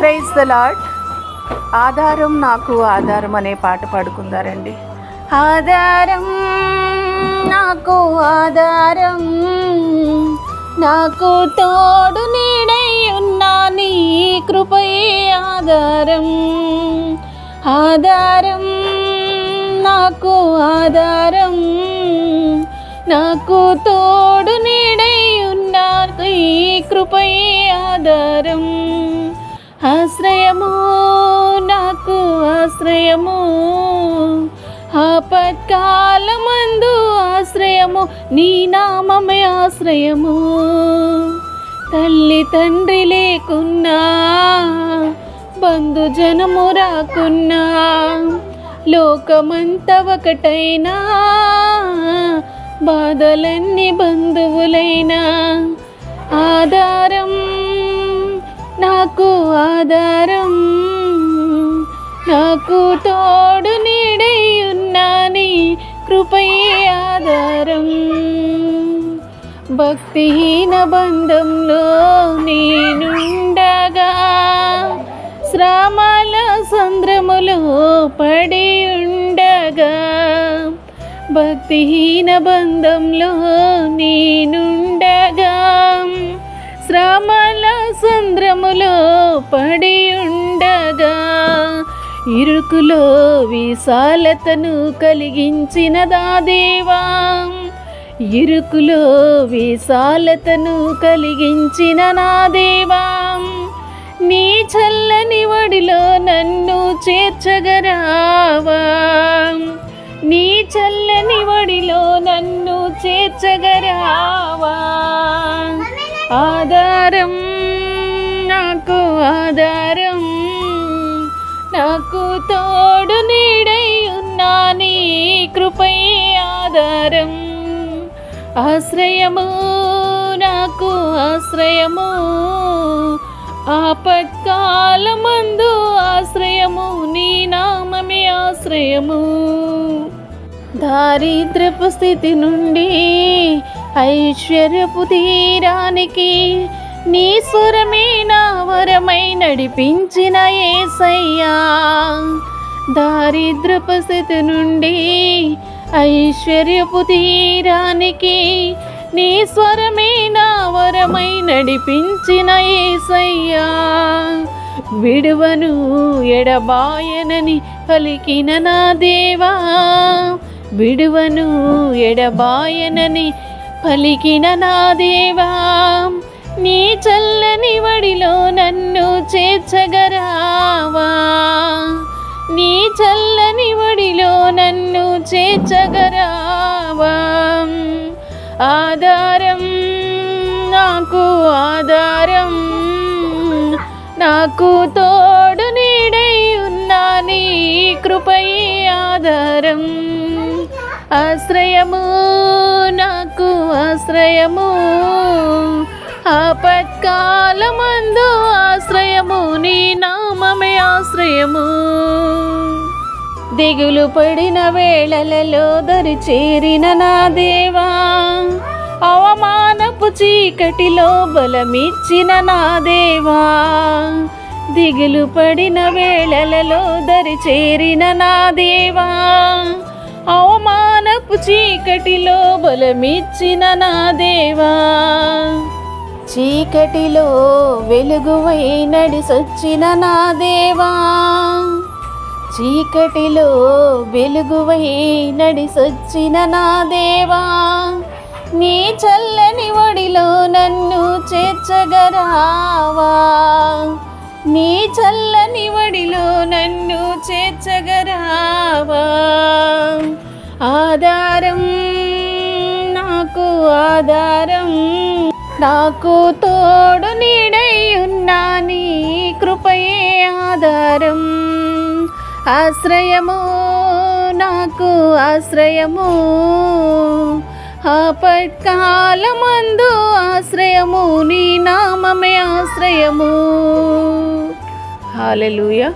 Praise the lord ఆధారం నాకు ఆధారం అనే పాట పాడుకుందారండి. ఆధారం నాకు ఆధారం. నాకు తోడు నీడయున్నా నీ కృపయే ఆధారం. ఆధారం నాకు ఆధారం. నాకు తోడు నీడయున్నా నీ కృపయే ఆశ్రయము ఆపత్కాలమందు ఆశ్రయము నీ నామమే ఆశ్రయము. తల్లి తండ్రి లేకున్నా బంధుజనము రాకున్నా లోకమంత ఒకటైనా బాధలన్నీ బంధువులైనా ఆధారం నాకు ఆధారం నాకు కృపయే ఆధారం. భక్తిహీన బంధంలో నేనుండగా శ్రమల సంద్రములో పడి ఉండగా భక్తిహీన బంధంలో నేనుండగా శ్రమల సంద్రములో పడి ఉండగా ఇరుకులో విశాలతను కలిగించినదా దేవా. ఇరుకులో విశాలతను కలిగించిన నా దేవా. నీ చల్లని వడిలో నన్ను చేర్చగరావా. నీ చల్లని వడిలో నన్ను చేర్చగరావా. ఆధారం నాకు ఆధారం. నాకు తోడు నీడై ఉన్నా నీ కృపయే ఆధారం. ఆశ్రయము నాకు ఆశ్రయము. ఆపత్కాలమందు ఆశ్రయము నీ నామమే ఆశ్రయము. దారిద్రపు స్థితి నుండి ఐశ్వర్యపు తీరానికి నీ స్వరమే నా వరమై నడిపించిన ఏసయ్యా. దారిద్రపు స్థితి నుండి ఐశ్వర్యపు తీరానికి నీ స్వరమే నా వరమై నడిపించిన ఏసయ్యా. విడువను ఎడబాయనని పలికిన నా దేవా. విడువను ఎడబాయనని పలికిన నా దేవా. నీ చల్లని వడిలో నన్ను చేర్చగరావా? నీ చల్లని వడిలో నన్ను చేర్చగరావా? ఆధారం నాకు ఆధారం నాకు తోడు నీడై ఉన్నా నీ కృపయే ఆధారం. ఆశ్రయము నాకు ఆశ్రయము ఆపత్కాలమందు ఆశ్రయము నీ నామమే ఆశ్రయము. దిగులు పడిన వేళలలో దరి చేరిన నా దేవా అవమానపు చీకటిలో బలమిచ్చిన నా దేవా దిగులు పడిన వేళలలో దరి చేరిన నా దేవా అవమానపు చీకటిలో బలమిచ్చిన నా దేవా చీకటిలో వెలుగువై నడిసొచ్చిన నా దేవా. చీకటిలో వెలుగువై నడిసొచ్చిన నా దేవా. నీ చల్లని ఒడిలో నన్ను చేర్చగరావా. నీ చల్లని ఒడిలో నన్ను చేర్చగరావా. ఆధారం నాకు ఆధారం. నాకు తోడు నీడై నీ కృపయే ఆధారం. ఆశ్రయము నాకు ఆశ్రయము. ఆపత్కాలమందు ఆశ్రయము నీ నామమే ఆశ్రయము. హాలెలూయా